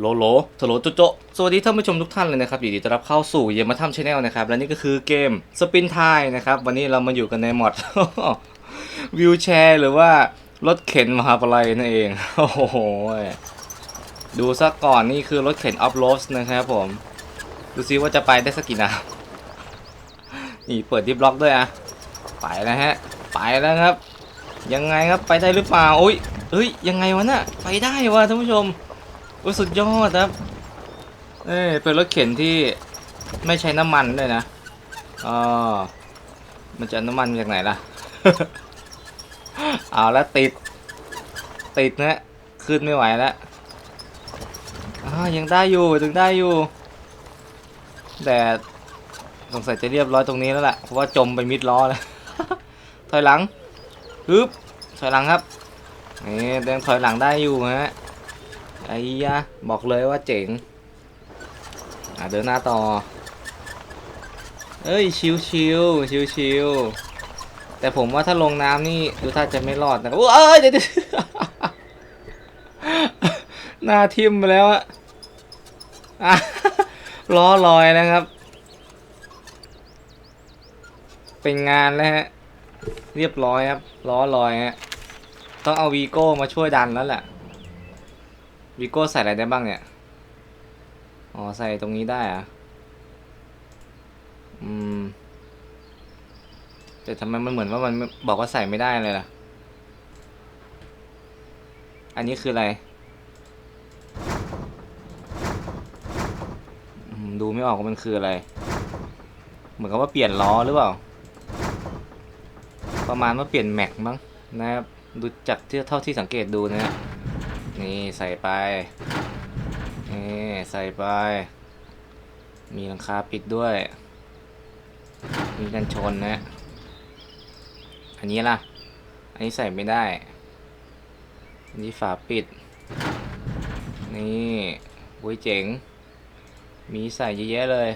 โลโลโถโลโจโจสวัสดีท่านผู้ชมทุกท่านเลยนะครับยินดีต้อนรับเข้าสู่เยมาทัมชาแนลนะครับ และนี่ก็คือเกมสปินไทยนะครับ วันนี้เรามาอยู่กันในมอด วิวแชร์หรือว่ารถเข็นมหาปลัยนั่นเอง โอ้โหดูซะก่อนนี่คือรถเข็นออฟโรดนะครับผม ดูซิว่าจะไปได้สักกี่น้ำนี่เปิดดิฟล็อกด้วยอะไปแล้วฮะ ไปแล้วครับ ยังไงครับไปได้หรือเปล่าโอ้ยเอ้ยยังไงวะน่ะไปได้วะท่านผู้ชม โอ้ยสุดยอดครับ เอ้เป็นรถเข็นที่ไม่ใช้น้ำมันด้วยนะอ๋อมันจะน้ำมันจากไหนล่ะ เอาแล้วติด ติดนะขึ้นไม่ไหวแล้วอ่ายังได้อยู่ถึงได้อยู่ แต่สงสัยจะเรียบร้อยตรงนี้แล้วแหละเพราะว่าจมไปมิดล้อแล้วถอยหลังฮึบถอยหลังครับนี่เดินถอยหลังได้อยู่ฮะ ไอ้ยะบอกเลยว่าเจ๋ง อะเดินหน้าต่อ เอ้ยชิวชิวชิวชิวแต่ผมว่าถ้าลงน้ำนี่ดูท่าจะไม่รอดนะโอ้ยเดี๋ยวเดี๋ยวหน้าทิ่มไปแล้วอะอะล้อลอยนะครับ เป็นงานแล้วฮะ เรียบร้อยครับ ล้อลอยฮะ ต้องเอาวีโก้มาช่วยดันแล้วแหละ วีโก้ใส่อะไรได้บ้างเนี่ย อ๋อ ใส่ตรงนี้ได้อะอืม แต่ทำไมมันเหมือนว่ามันบอกว่าใส่ไม่ได้เลยล่ะ อันนี้คืออะไร ดูไม่ออกว่ามันคืออะไร เหมือนกับว่าเปลี่ยนล้อหรือเปล่า ประมาณว่าเปลี่ยนแม็กมั้งนะครับ ดูจากที่เท่าที่สังเกตดูนะฮะ นี่ใส่ไป นี่ใส่ไป มีหลังคาปิดด้วย มีกันชนนะ อันนี้ล่ะ อันนี้ใส่ไม่ได้ อันนี้ฝาปิด นี่โว้ยเจ๋ง มีใส่เยอะแยะเลย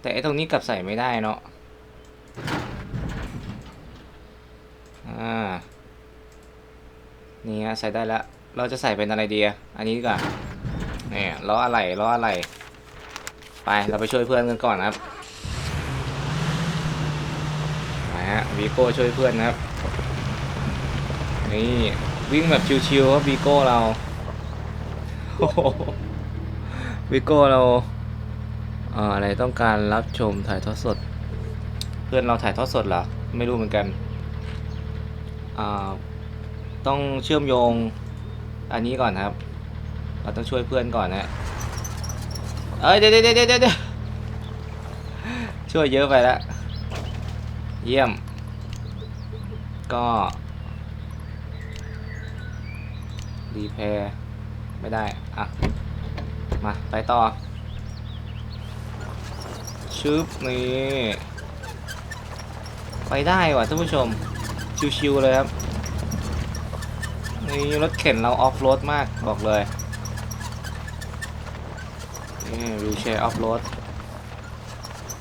แต่ไอ้ตรงนี้กลับใส่ไม่ได้เนาะ อ่า นี่ฮะใส่ได้แล้วเราจะใส่เป็นอะไรดีอะอันนี้ดีกว่าเนี่ยล้ออะไรล้ออะไร ไปเราไปช่วยเพื่อนกันก่อนนะครับมาฮะวีโก้ช่วยเพื่อนนะครับนี่วิ่งแบบชิวๆครับวีโก้เราโอ้โหวีโก้เราเอ่ออะไรต้องการรับชมถ่ายทอดสด เพื่อนเราถ่ายทอดสดเหรอ ไม่รู้เหมือนกันอ่า ต้องเชื่อมโยงอันนี้ก่อนครับ เราต้องช่วยเพื่อนก่อนนะเอ้ยเดี๋ยวเดี๋ยวเดี๋ยวเดี๋ยวช่วยเยอะไปแล้วเยี่ยม ก็รีแพร์ไม่ได้ อะ มา ไปต่อชึบนี่ไปได้ว่ะท่านผู้ชม ชิวๆเลยครับ นี่รถเข็นเราออฟโรดมากบอกเลยนี่วิวแชร์ออฟโรด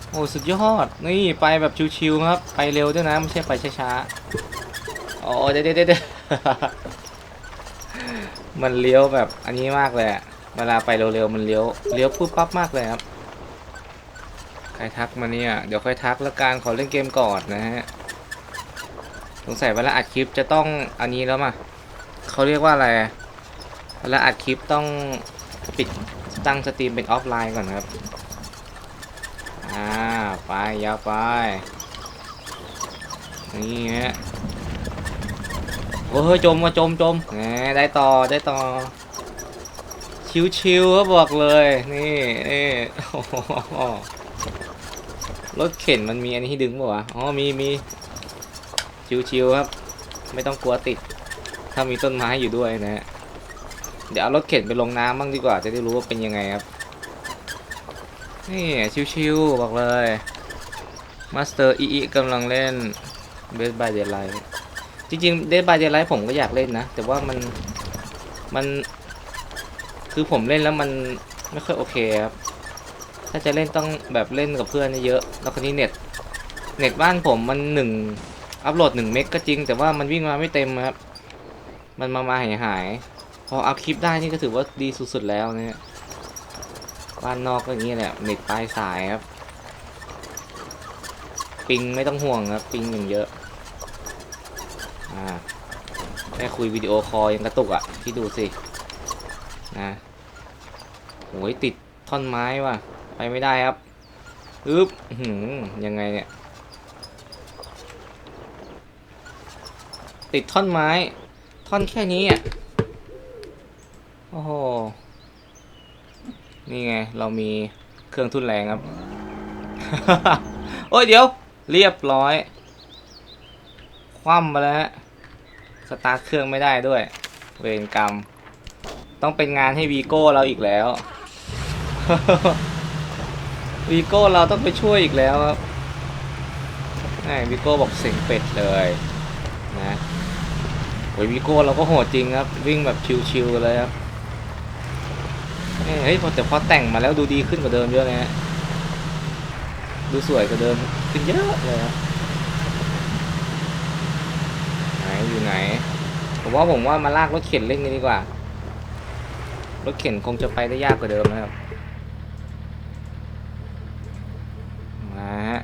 โอ้สุดยอด นี่ไปแบบชิวๆครับ ไปเร็วด้วยนะ ไม่ใช่ไปช้าๆอ๋อเดี๋ยวเดี๋ยวเดี๋ยวมันเลี้ยวแบบอันนี้มากเลยเวลาไปเร็วๆมันเลี้ยวเลี้ยวปุ๊บปั๊บมากเลยครับใครทักมาเนี่ยเดี๋ยวค่อยทักแล้วกันขอเล่นเกมก่อนนะฮะสงสัยเวลาอัดคลิปจะต้องอันนี้แล้วมา เขาเรียกว่าอะไรอะเวอัดคลิปต้องปิดตั้งสตรีมเป็นออฟไลน์ก่อนครับ อ่า ไปยาวไป นี่ฮะโอ้ยจมมาจมจมแหมได้ต่อได้ต่อ ชิวๆก็บอกเลย นี่นี่โอ้โหรถเข็นมันมีอันนี้ให้ดึงป่าวะ อ๋อมีมีชิวๆครับ ไม่ต้องกลัวติด ถ้ามีต้นไม้อยู่ด้วยนะฮะเดี๋ยวเอารถเข็นไปลงน้ำบ้างดีกว่าจะได้รู้ว่าเป็นยังไงครับ นี่ชิวๆบอกเลยมาสเตอร์อีอีกำลังเล่นเบสบายเด d ไลท์จริงๆเด d บายเด d ไลท์ผมก็อยากเล่นนะ แต่ว่ามันมัน คือผมเล่นแล้วมันไม่ค่อยโอเคครับ ถ้าจะเล่นต้องแบบเล่นกับเพื่อนเยอะแล้วคนนี้เน็ต เน็ตบ้านผมมันหนึ่งอัพโหลดหนึ่งเมกก็จริง แต่ว่ามันวิ่งมาไม่เต็มครับ มันมามาหายหายพออัพคลิปได้นี่ก็ถือว่าดีสุดๆแล้วนะฮะบ้านนอกก็อย่างนี้แหละเน็ตปลายสายครับ ปิงไม่ต้องห่วงครับ ปิงอย่างเยอะอ่าแค่คุยวิดีโอคอลยังกระตุกอะ่ะที่ดูสินะโอ้ยติดท่อนไม้ว่ะ ไปไม่ได้ครับอึ๊บอื้อหือยังไงเนี่ย ติดท่อนไม้ ท่อนแค่นี้อะ โอ้โห นี่ไง เรามีเครื่องทุนแรงครับ โอ้ยเดี๋ยว เรียบร้อย คว่ำไปแล้วฮะ สตาร์ทเครื่องไม่ได้ด้วย เวรกรรม ต้องเป็นงานให้วีโก้เราอีกแล้ว วีโก้เราต้องไปช่วยอีกแล้วครับวีโก้บอกเสียงเป็ดเลยนะ โอ้ยวีโก้เราก็โหดจริงครับ วิ่งแบบชิวๆเลยครับเฮ้ยพอแต่พอแต่งมาแล้วดูดีขึ้นกว่าเดิมเยอะเลยฮะดูสวยกว่าเดิมขึ้นเยอะเลยครับไหนอยู่ไหน ผมว่าผมว่ามาลากรถเข็นเล่นกันดีกว่า รถเข็นคงจะไปได้ยากกว่าเดิมนะครับมาฮะ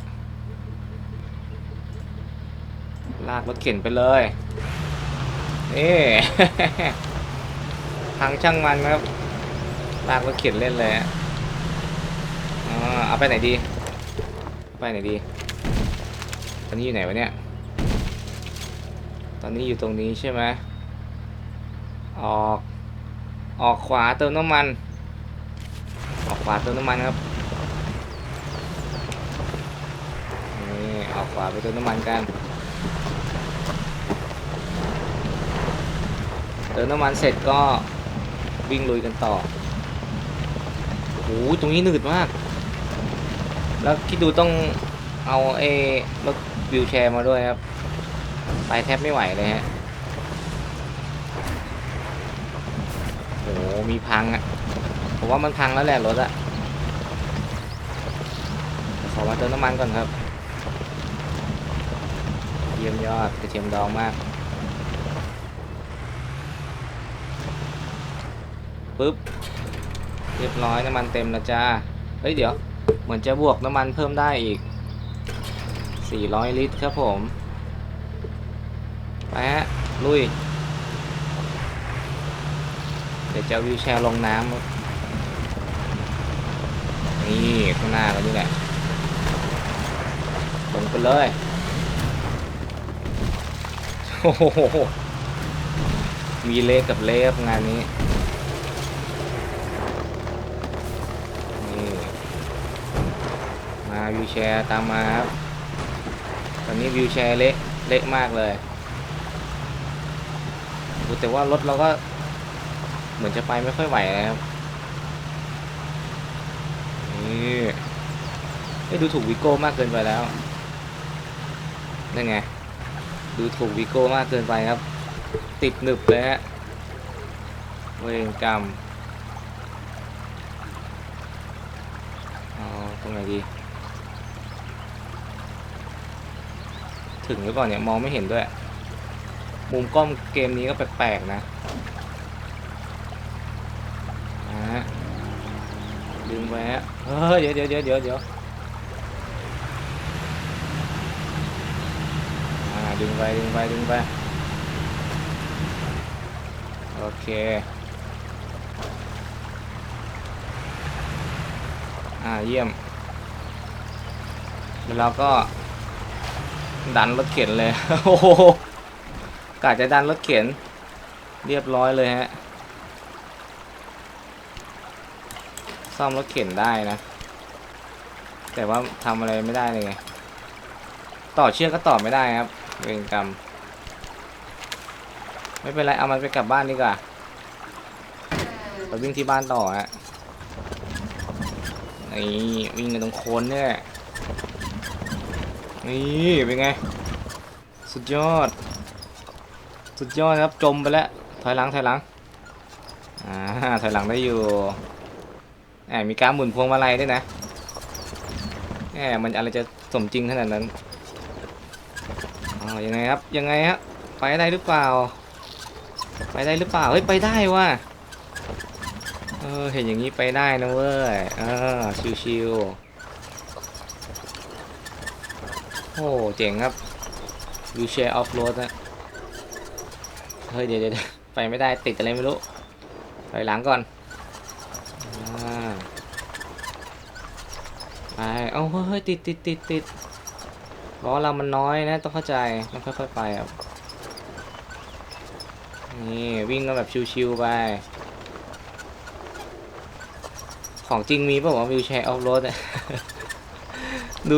ลากรถเข็นไปเลย นี่ ทางช่างมันครับ ลากรถเข็นเล่นเลยฮะอ่าเอาไปไหนดี ไปไหนดี ตอนนี้อยู่ไหนวะเนี่ย ตอนนี้อยู่ตรงนี้ใช่ไหมออก ออกขวาเติมน้ำมัน ออกขวาเติมน้ำมันครับนี่ออกขวาไปเติมน้ำมันกัน เติมน้ำมันเสร็จก็วิ่งลุยกันต่อโอ้โหตรงนี้หนืดมาก แล้วคิดดูต้องเอาเอรถวิวแชร์มาด้วยครับ ไปแทบไม่ไหวเลยฮะโอ้โหมีพังอะ่ะผมว่ามันพังแล้วแหละรถอะขอมาเติมน้ำมันก่อนครับ เยี่ยมยอดกระเทียมดองมาก ปึ๊บเรียบร้อยน้ำมันเต็มแล้วจ้าเฮ้ยเดี๋ยวเหมือนจะบวกน้ำมันเพิ่มได้อีก 400 ลิตรครับผมไปฮะลุย เดี๋ยวจะวิวแชร์ลงน้ำนี่ข้างหน้าก็นี่แหละลงไปเลยโอ้โหมีเละกับเละงานนี้ วิวแชร์ตามมาครับตอนนี้วิวแชร์เละเละมากเลยโอ้แต่ว่ารถเราก็เหมือนจะไปไม่ค่อยไหวนะครับนี่ไม่ดูถูกวิโก้มากเกินไปแล้วนั่นไงดูถูกวิโก้มากเกินไปครับ ติดหนึบเลยฮะเวรกรรมเอาตรงไหนดี ถึงหรือเปล่าเนี่ยมองไม่เห็นด้วย มุมกล้องเกมนี้ก็แปลกๆนะอ่าดึงไปฮะเฮ้ยเดี๋ยวเดี๋ยวเดี๋ยวเดี๋ยวเดี๋ยวอ่าดึงไปดึงไปดึงไปโอเคอ่าเยี่ยมแล้วเราก็ ดันรถเข็นเลย โอ้โหกะจะดันรถเข็น เรียบร้อยเลยฮะ ซ่อมรถเข็นได้นะ แต่ว่าทำอะไรไม่ได้เลยไง ต่อเชือกก็ต่อไม่ได้ครับ เวรกรรม ไม่เป็นไร เอามันไปกลับบ้านดีกว่า ไปวิ่งที่บ้านต่อฮะนี่วิ่งกันตรงโคนเนี่ย นี่เป็นไง สุดยอด สุดยอดครับจมไปแล้ว ถอยหลังถอยหลังอ่าถอยหลังได้อยู่แหมมีการหมุนพวงมาลัยด้วยนะแหมมันอะไรจะสมจริงขนาดนั้นอ๋อยังไงครับยังไงฮะไปได้หรือเปล่า ไปได้หรือเปล่าเฮ้ยไปได้ว่ะเออเห็นอย่างนี้ไปได้นะเว้ยเออชิวๆ โอ้เจ๋งครับวิวแชร์ออฟโรดนะเฮ้ยเดี๋ยวเดี๋ยวไปไม่ได้ติดอะไรไม่รู้ไปหลังก่อนอไปเอาเฮ้ยเฮ้ยติดติดติดติดล้อเรามันน้อยนะต้องเข้าใจต้องค่อยๆไปครับนี่วิ่งกันแบบชิวๆไปของจริงมีป่าวว่าวิวแชร์ออฟโรดดู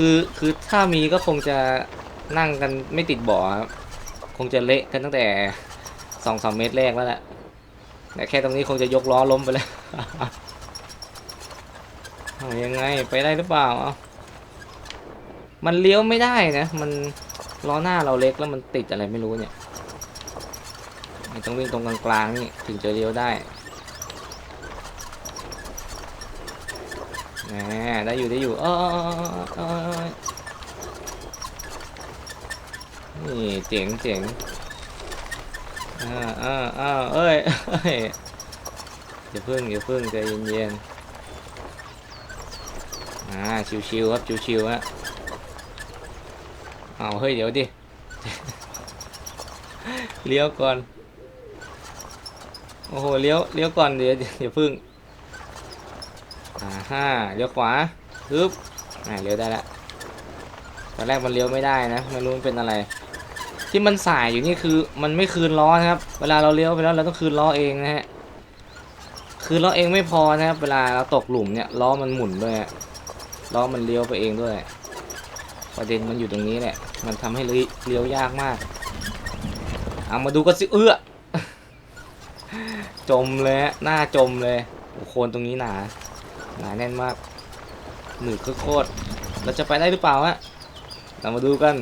คือคือถ้ามีก็คงจะนั่งกันไม่ติดเบาะครับคงจะเละกันตั้งแต่สองสามเมตรแรกแล้วแหละแต่แค่ตรงนี้คงจะยกล้อล้มไปแล้วเอายังไงไปได้หรือเปล่าเอามันเลี้ยวไม่ได้นะ มันล้อหน้าเราเล็กแล้วมันติดอะไรไม่รู้เนี่ยต้องวิ่งตรงกลางๆนี่ถึงจะเลี้ยวได้ แหมได้อยู่ได้อยู่เออเออเออเออนี่เจ๋งเจ๋งอ่าอ่าอ่าเอ้ยเอ้ยอย่าพึ่งอย่าพึ่งใจเย็นๆอ่าชิวๆครับชิวๆฮะเอาเฮ้ยเดี๋ยวดิเลี้ยวก่อน โอ้โหเลี้ยวเลี้ยวก่อนเดี๋ยวเดี๋ยวพึ่ง อ่าเลี้ยวขวาฮึบอ่าเลี้ยวได้ละตอนแรกมันเลี้ยวไม่ได้นะไม่รู้มันเป็นอะไร ที่มันสายอยู่นี่คือมันไม่คืนล้อนะครับ เวลาเราเลี้ยวไปแล้วเราต้องคืนล้อเองนะฮะคืนล้อเองไม่พอนะครับ เวลาเราตกหลุมเนี่ยล้อมันหมุนด้วยล้อมันเลี้ยวไปเองด้วย ประเด็นมันอยู่ตรงนี้แหละมันทำให้เลี้ยวยากมากเอามาดูกันสิเอื้อจมเลยหน้าจมเลยโอ้โหโคนตรงนี้หนา หนาแน่นมากหนึบโคตร เราจะไปได้หรือเปล่าฮะ เรามาดูกัน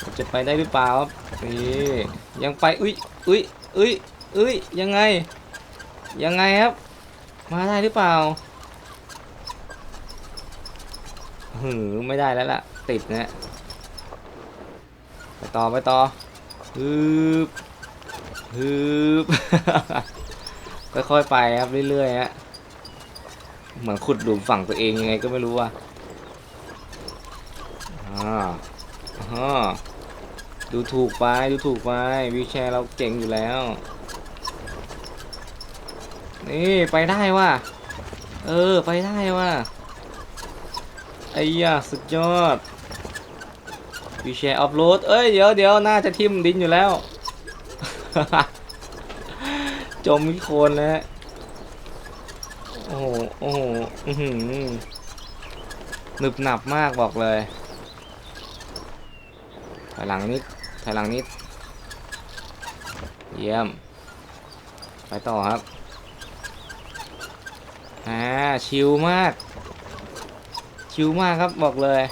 เราจะไปได้หรือเปล่าครับ นี่ ยังไป อุ้ยอุ้ยอุ้ยอุ้ยยังไง ยังไงครับ มาได้หรือเปล่าหือไม่ได้แล้วล่ะ ติดนะฮะไปต่อไปต่อฮึบฮึบค่อยๆไปครับเรื่อยๆฮะ เหมือนขุดหลุมฝั่งตัวเองยังไงก็ไม่รู้ว่ะอ่าอ่าดูถูกไปดูถูกไปวิวแชร์เราเจ๋งอยู่แล้ว นี่ไปได้ว่ะ เออไปได้ว่ะไอ้ยาสุดยอดวิวแชร์ออฟโหลดเอ้ยเดี๋ยวเดี๋ยวน่าจะทิ่มดินอยู่แล้ว จมที่โคนแล้วโอ้โห โอ้โหอือหือหนึบหนับมากบอกเลย ถอยหลังนิด ถอยหลังนิด เยี่ยม ไปต่อครับ อ่า ชิลมาก ชิลมากครับบอกเลย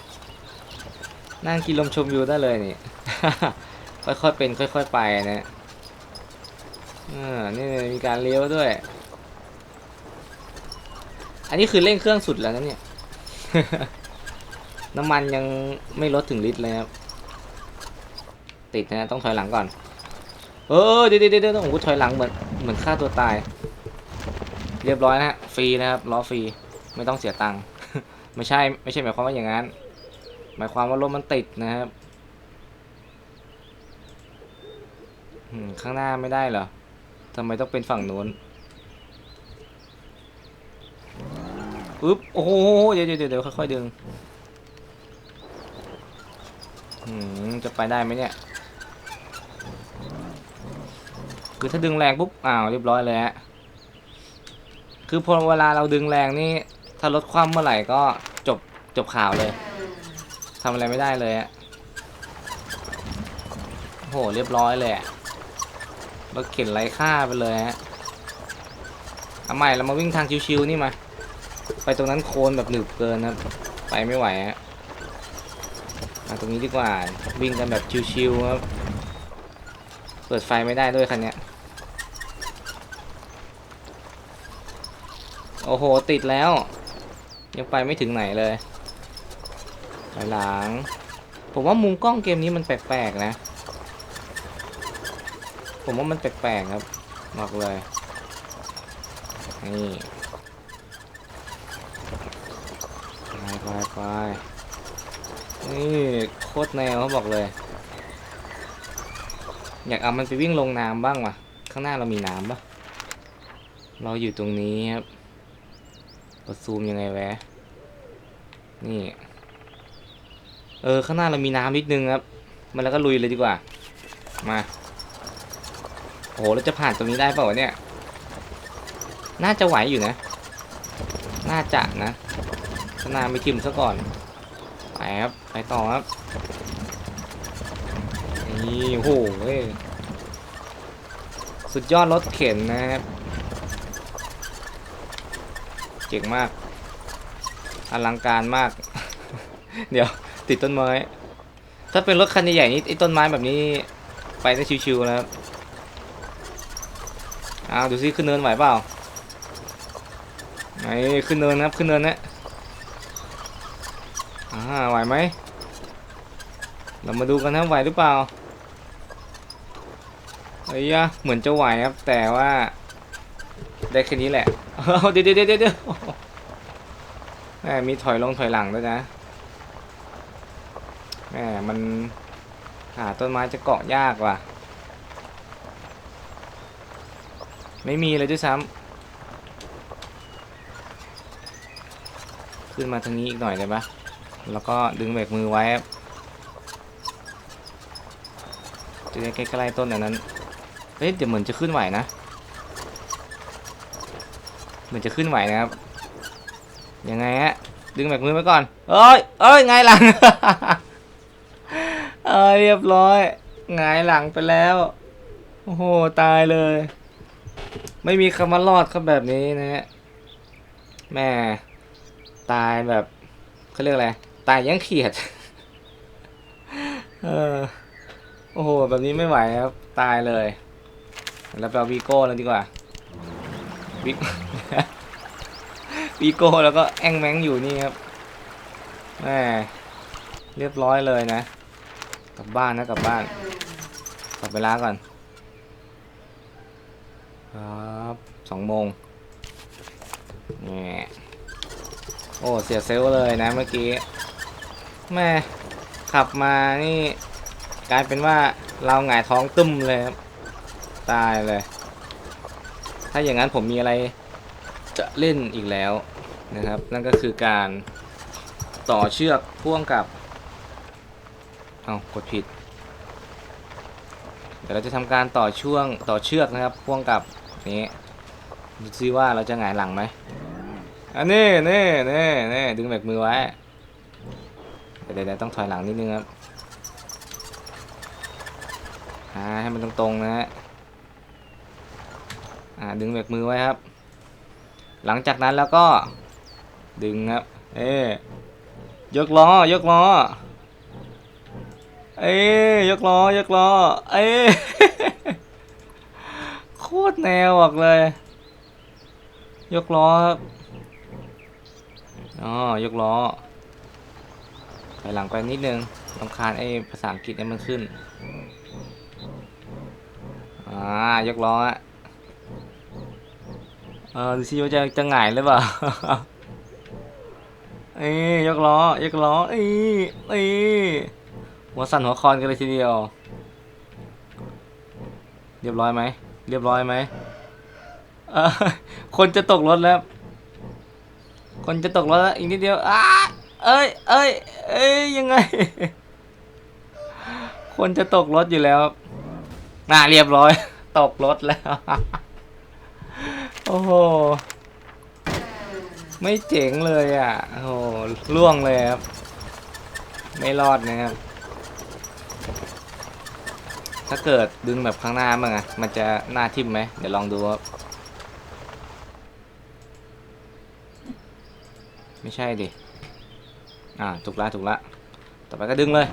นั่งกินลมชมวิวได้เลยนี่ ค่อยๆเป็นค่อย ๆ ไปนะอ่านี่มีการเลี้ยวด้วย อันนี้คือเร่งเครื่องสุดแล้วนะเนี่ย น้ำมันยังไม่ลดถึงลิตรเลยครับ ติดนะต้องถอยหลังก่อน เออเดี๋ยวเดี๋ยวเดี๋ยวโอ้โหถอยหลังเหมือนเหมือนฆ่าตัวตาย เรียบร้อยนะฮะฟรีนะครับล้อฟรีไม่ต้องเสียตังค์ไม่ใช่ไม่ใช่หมายความว่าอย่างนั้น หมายความว่ารถมันติดนะครับข้างหน้าไม่ได้เหรอทำไมต้องเป็นฝั่งนู้น ปึ๊บโอ้โหเดี๋ยวเดี๋ยวเดี๋ยวค่อยๆดึงจะไปได้ไหมเนี่ย คือถ้าดึงแรงปุ๊บอ้าวเรียบร้อยเลยฮะคือพอเวลาเราดึงแรงนี่ถ้าลดความเมื่อไหร่ก็จบจบข่าวเลยทำอะไรไม่ได้เลยฮะโอ้โหเรียบร้อยเลยอะรถเข็นไร้ค่าไปเลยฮะเอาใหม่เรามาวิ่งทางชิวๆนี่มา ไปตรงนั้นโคลนแบบหนึบเกินครับไปไม่ไหวฮะมาตรงนี้ดีกว่าวิ่งกันแบบชิวๆครับเปิดไฟไม่ได้ด้วยคันเนี้ยโอ้โหติดแล้ว ยังไปไม่ถึงไหนเลยไปหลัง ผมว่ามุมกล้องเกมนี้มันแปลกๆนะ ผมว่ามันแปลกๆครับบอกเลยนี่ไปไป ไป นี่โคตรแนวเขาบอกเลย อยากเอามันไปวิ่งลงน้ำบ้างวะข้างหน้าเรามีน้ำปะเราอยู่ตรงนี้ครับกดซูมยังไงแวะ นี่ เออ ข้างหน้าเรามีน้ำนิดนึงครับ มันแล้วก็ลุยเลยดีกว่า มาโอ้โหเราจะผ่านตรงนี้ได้เปล่าเนี่ย น่าจะไหวอยู่นะ น่าจะนะ ข้างหน้าไม่ทิมซะก่อน ไปครับ ไปต่อครับ นี่โอ้โหสุดยอดรถเข็นนะครับ เจ๋งมาก อลังการมาก เดี๋ยวติดต้นไม้ ถ้าเป็นรถคันใหญ่ๆนี่ไอ้ต้นไม้แบบนี้ไปได้ชิวๆนะครับเอาวดูซิขึ้นเนินไหวเปล่าไหนขึ้นเนินนะครับขึ้นเนินนะ อ่าไหวไหม เรามาดูกันนะไหวหรือเปล่าเอ้ยเหมือนจะไหวครับ แต่ว่า ได้แค่นี้แหละเดี๋ยวเดี๋ยวเดี๋ยวเดี๋ยวแหมมีถอยลงถอยหลังด้วยนะแหมมันหาต้นไม้จะเกาะยากว่ะ ไม่มีเลยด้วยซ้ำขึ้นมาทางนี้อีกหน่อยได้ปะ แล้วก็ดึงเบรกมือไว้จะได้ใกล้ๆต้นอันนั้นเฮ้ยเดี๋ยวเหมือนจะขึ้นไหวนะ เหมือนจะขึ้นไหวนะครับ ยังไงฮะ ดึงแบกมือไว้ก่อน เอ้ยเอ้ยไงหลัง เอ้ยเรียบร้อยไงหลังไปแล้ว โอ้โห ตายเลย ไม่มีคำว่ารอดครับแบบนี้นะฮะ แม่ ตายแบบเขาเรียกอะไร ตายยังเขียด เออ โอ้โห แบบนี้ไม่ไหวครับ ตายเลยเราไปเอาวีโก้แล้วดีกว่าวิวีโก้แล้วก็แองแมงอยู่นี่ครับแหมเรียบร้อยเลยนะ กลับบ้านนะกลับบ้าน กลับไปล้าก่อน ครับสองโมงนี่โอ้ เสียเซลเลยนะเมื่อกี้ แม่ขับมานี่ กลายเป็นว่าเราหงายท้องตึมเลยครับ ตายเลย ถ้าอย่างนั้นผมมีอะไรจะเล่นอีกแล้วนะครับ นั่นก็คือการต่อเชือกพ่วงกับ เอากดผิด เดี๋ยวเราจะทำการต่อช่วงต่อเชือกนะครับ พ่วงกับนี้ดูซิว่าเราจะหงายหลังไหมอันนี้นี่นี่นี่ดึงแบกมือไว้ เดี๋ยวเดี๋ยวต้องถอยหลังนิดนึงครับอ่าให้มันตรงๆนะฮะอ่าดึงเบรกมือไว้ครับ หลังจากนั้นแล้วก็ดึงครับ เอ้ยกล้อยกล้อ เอ้ยยกล้อยกล้อ เอ้โคตรแนวบอกเลย ยกล้อครับอ๋อยกล้อ ถอยหลังไปนิดนึงลำคาญไอ้ภาษาอังกฤษเนี่ยมันขึ้น อ่ายกล้ออะเออดูสิว่าจะจะหงายหรือเปล่า เอ้ยยกล้อยกล้อเอ้ยเอ้ยหัวสั่นหัวคอนกันเลยทีเดียว เรียบร้อยไหม เรียบร้อยไหมคนจะตกรถแล้ว คนจะตกรถแล้วอีกนิดเดียวอ้า เอ้ยเอ้ยเอ้ยยังไง คนจะตกรถอยู่แล้วน่าเรียบร้อย ตกรถแล้ว โอ้โห ไม่เจ๋งเลยอะ โอ้โหล่วงเลยครับ ไม่รอดนะครับ ถ้าเกิดดึงแบบข้างหน้าบ้งอะมันจะหน้าทิ่มไหม เดี๋ยวลองดูครับ ไม่ใช่ดิ อ่าถูกละถูกละต่อไปก็ดึงเลย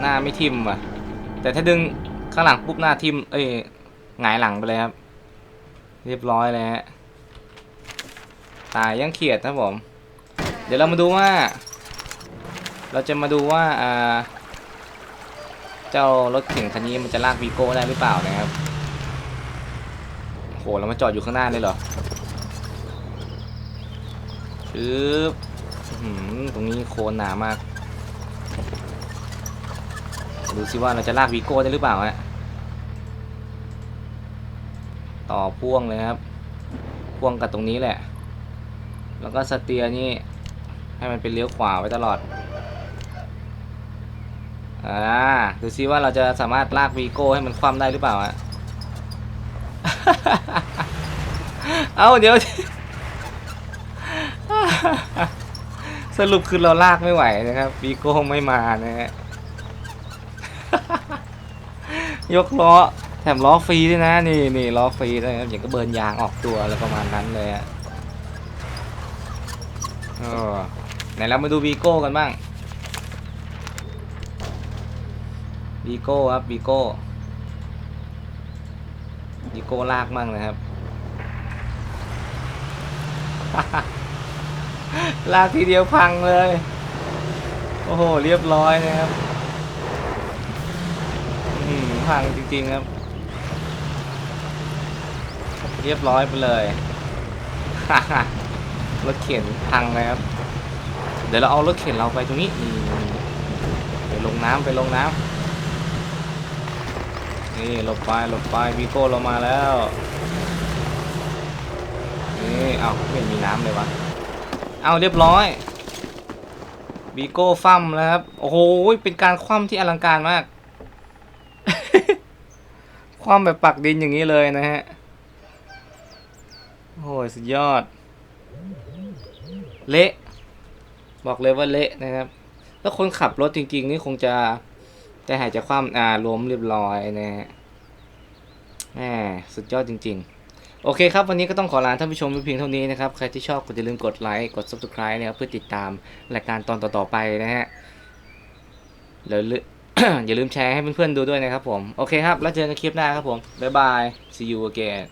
หน้าไม่ทิ่มว่ะ แต่ถ้าดึงข้างหลังปุ๊บหน้าทิ่มเอ้ยหงายหลังไปเลยครับ เรียบร้อยเลยฮะตายยังเขียดนะผม เดี๋ยวเรามาดูว่า เราจะมาดูว่าอ่าเจ้ารถเข็นคันนี้มันจะลากวีโก้ได้หรือเปล่านะครับโหแล้วมาจอดอยู่ข้างหน้าเลยเหรอ ปึ๊บตรงนี้โคนหนามาก ดูสิว่าเราจะลากวีโก้ได้หรือเปล่าฮะ ต่อพ่วงเลยครับ พ่วงกับตรงนี้แหละ แล้วก็สเตียร์นี่ ให้มันเป็นเลี้ยวขวาไว้ตลอด อ่า ดูซิว่าเราจะสามารถลากวีโก้ให้มันคว่ำได้หรือเปล่าฮะ เอาเดี๋ยว สรุปคือเราลากไม่ไหวนะครับวีโก้ไม่มานะฮะ ยกล้อแถมล้อฟรีด้วยนะ นี่นี่ล้อฟรีด้วยนะครับอย่างก็เบิร์นยางออกตัวแล้วประมาณนั้นเลยอะไหนเรามาดูวีโก้กันบ้างวีโก้ครับวีโก้วีโก้ลากมั่งนะครับ ลากทีเดียวพังเลย โอ้โห เรียบร้อยนะครับพังจริงๆครับ เรียบร้อยไปเลยรถเข็นพังเลยครับ เดี๋ยวเราเอารถเข็นเราไปตรงนี้นี่ไปลงน้ำไปลงน้ำนี่หลบไปหลบไปวีโก้เรามาแล้วนี่เอาไม่มีน้ำเลยวะ เอาเรียบร้อยวีโก้ฟั่มแล้วครับ โอ้โห เป็นการคว่ำที่อลังการมาก คว่ำแบบปักดินอย่างนี้เลยนะฮะ โอ้โหสุดยอด เละ บอกเลยว่าเละนะครับ แล้วคนขับรถจริง ๆ นี่คงจะใจหายใจคว่ำอ่าล้มเรียบร้อยนะฮะแหมสุดยอดจริง ๆ โอเคครับ วันนี้ก็ต้องขอลาท่านผู้ชมไปเพียงเท่านี้นะครับ ใครที่ชอบก็อย่าลืมกดไลค์กด subscribe นะครับเพื่อติดตามรายการตอนต่อๆไปนะฮะแล้วอย่าลืมแชร์ให้เพื่อนๆดูด้วยนะครับผม โอเคครับ แล้วเจอกันคลิปหน้าครับผม บ๊ายบาย see you again